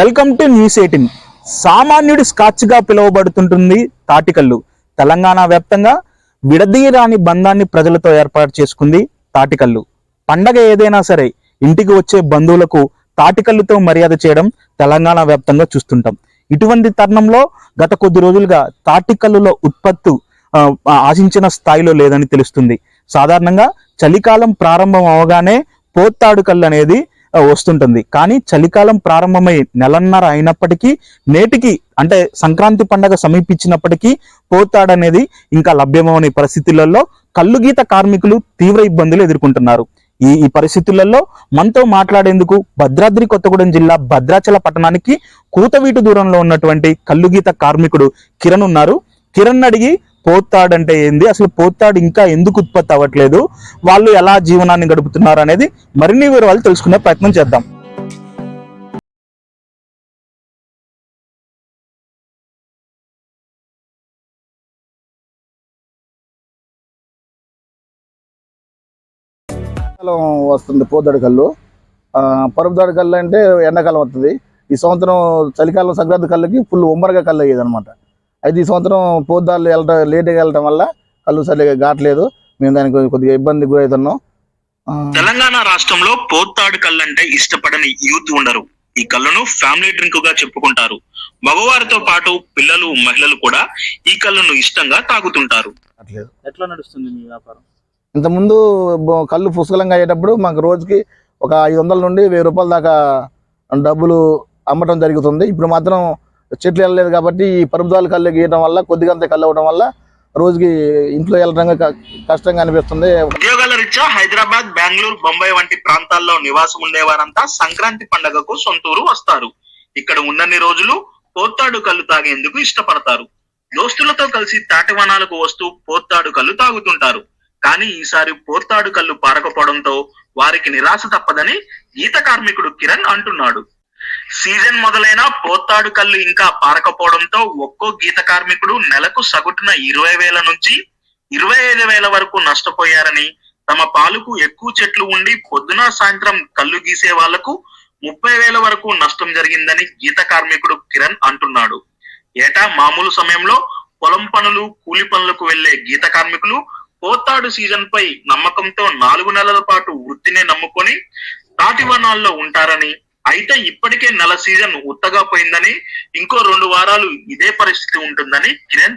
Welcome to news eighteen. సామాన్యుడి స్కాచ్గా పిలువబడుతుంటుంది తాటికల్లు. తెలంగాణ వ్యాప్తంగా విడదీయరాని బంధాన్ని ప్రజలతో ఏర్పాటు చేసుకుంది తాటికల్లు. పండగ ఏదైనా సరే ఇంటికి వచ్చే బంధువులకు తాటికల్లుతో మర్యాద చేయడం తెలంగాణ వ్యాప్తంగా చూస్తుంటాం. ఇటువంటి తరుణంలో గత కొద్ది రోజులుగా తాటికల్లులో ఉత్పత్తు ఆశించిన స్థాయిలో లేదని తెలుస్తుంది. సాధారణంగా చలికాలం ప్రారంభం అవగానే పోత్తాడుకల్లు అనేది వస్తుంటుంది. కానీ చలికాలం ప్రారంభమై నెలన్నర అయినప్పటికీ నేటికి అంటే సంక్రాంతి పండగ సమీపించినప్పటికీ పోతాడనేది ఇంకా లభ్యమవని పరిస్థితులలో కల్లుగీత కార్మికులు తీవ్ర ఇబ్బందులు ఎదుర్కొంటున్నారు. ఈ ఈ పరిస్థితులలో మనతో మాట్లాడేందుకు భద్రాద్రి కొత్తగూడెం జిల్లా భద్రాచల పట్టణానికి కూతవీటు దూరంలో ఉన్నటువంటి కల్లుగీత కార్మికుడు కిరణ్ ఉన్నారు. కిరణ్ అడిగి పోతాడంటే ఏంది? అసలు పోతాడు ఇంకా ఎందుకు ఉత్పత్తి అవ్వట్లేదు? వాళ్ళు ఎలా జీవనాన్ని గడుపుతున్నారు అనేది మరిన్ని వివరాలు తెలుసుకునే ప్రయత్నం చేద్దాం. ఎండాకాలం వస్తుంది పోతాడు కళ్ళు. ఆ, కళ్ళు అంటే ఎండాకాలం వస్తుంది ఈ సంవత్సరం చలికాలం సంక్రాంతి కళ్ళకి ఫుల్ ఉమ్మరగా కళ్ళు అయ్యేది అనమాట అయితే ఈ సంవత్సరం పోద్దాళ్ళు వెళ్ళటం లేట్గా వెళ్ళటం వల్ల కళ్ళు సరిగా కావట్లేదు. మేము దానికి కొద్ది- కొద్దిగా ఇబ్బంది గురవుతున్నాం తెలంగాణ రాష్ట్రంలో పోత్తాడు కళ్ళు అంటే ఇష్టపడని యూత్ ఉండరు. ఈ కళ్ళును ఫ్యామిలీ డ్రింక్గా చెప్పుకుంటారు. మగవారితో పాటు పిల్లలు మహిళలు కూడా ఈ కళ్ళును ఇష్టంగా తాగుతుంటారు. ఎట్లా నడుస్తుంది మీ వ్యాపారం? ఇంతకుముందు కళ్ళు పుష్కలంగా అయ్యేటప్పుడు మాకు రోజుకి ఒక ఐదు వందల నుండి వెయ్యి రూపాయల దాకా డబ్బులు అమ్మటం జరుగుతుంది. ఇప్పుడు మాత్రం చెట్లు వెళ్ళలేదు కాబట్టి ఈ పరుపుదాలు కళ్ళు గీయడం వల్ల కొద్దిగా అంత కళ్ళు అవ్వడం వల్ల రోజుకి ఇంట్లో వెళ్ళడం కష్టంగా అనిపిస్తుంది. ఉద్యోగాల రీత్యా హైదరాబాద్ బెంగళూరు బొంబాయి వంటి ప్రాంతాల్లో నివాసం ఉండేవారంతా సంక్రాంతి పండగకు సొంతూరు వస్తారు. ఇక్కడ ఉన్నన్ని రోజులు పోత్తాడు కళ్ళు తాగేందుకు ఇష్టపడతారు. దోస్తులతో కలిసి తాటివనాలకు వస్తూ పోత్తాడు కళ్ళు తాగుతుంటారు. కానీ ఈసారి పోత్తాడు కళ్ళు పారకపోవడంతో వారికి నిరాశ తప్పదని గీత కార్మికుడు కిరణ్ అంటున్నాడు. సీజన్ మొదలైన పోతాడు కళ్ళు ఇంకా పారకపోవడంతో ఒక్కో గీత కార్మికుడు నెలకు సగటున ఇరవై వేల నుంచి ఇరవై ఐదు వేల వరకు నష్టపోయారని తమ పాలుకు ఎక్కువ చెట్లు ఉండి పొద్దున సాయంత్రం కళ్ళు గీసే వాళ్ళకు ముప్పై వేల వరకు నష్టం జరిగిందని గీత కార్మికుడు కిరణ్ అంటున్నాడు. ఏటా మామూలు సమయంలో పొలం పనులు కూలి పనులకు వెళ్ళే గీత కార్మికులు పోతాడు సీజన్ పై నమ్మకంతో నాలుగు నెలల పాటు వృత్తినే నమ్ముకొని తాటి వనాల్లో ఉంటారని అయితే ఇప్పటికే నెల సీజన్ ఉత్తగా పోయిందని ఇంకో రెండు వారాలు ఇదే పరిస్థితి ఉంటుందని కిరణ్